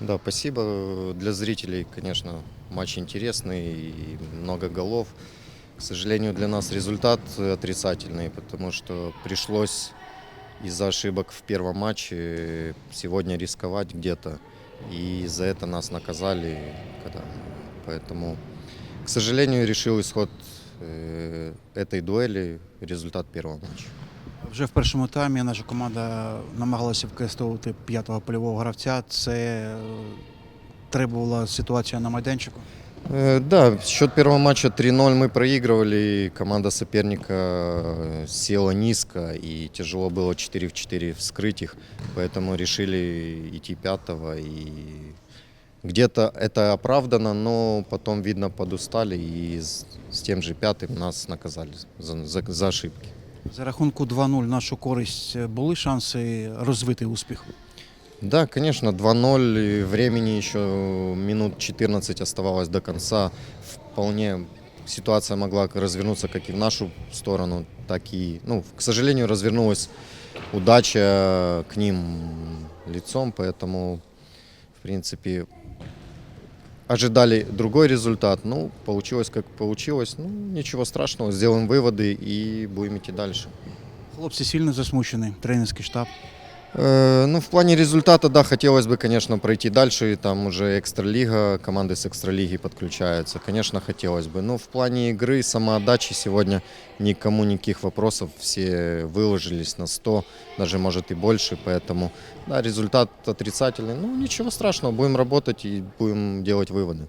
Да, спасибо. Для зрителей, конечно, матч интересный и много голов. К сожалению, для нас результат отрицательный, потому что пришлось из-за ошибок в первом матче сегодня рисковать где-то. И за это нас наказали. Когда... Поэтому, к сожалению, решил исход э, этой дуэли результат первого матча. Вже в першому таймі наша команда намагалася використовувати п'ятого польового гравця. Це е, требувала ситуація на майданчику. Э, Да, счет первого матча 3-0 мы проигрывали. и Команда соперника э, села низко и тяжело было 4 в 4 вскрыть их. Поэтому решили идти пятого. И где-то это оправдано, но потом, видно, подустали и с, с тем же пятым нас наказали за, за, за ошибки. За рахунку 2-0 нашу користь е, були шанси розвити успіх. Да, конечно, 2-0, времени еще минут 14 оставалось до конца. Вполне ситуация могла развернуться как и в нашу сторону, так и, ну, к сожалению, развернулась удача к ним лицом, поэтому, в принципе, ожидали другой результат. Ну, получилось как получилось. Ну, ничего страшного, сделаем выводы и будем идти дальше. Хлопці сильно засмучені, тренерський штаб. Э, Ну, в плане результата, да, хотелось бы, конечно, пройти дальше. И там уже экстралига, команды с экстралиги подключаются. Конечно, хотелось бы. Но в плане игры, самоотдачи сегодня никому никаких вопросов. Все выложились на 100, даже, может, и больше. Поэтому, да, результат отрицательный. Ну, ничего страшного. Будем работать и будем делать выводы.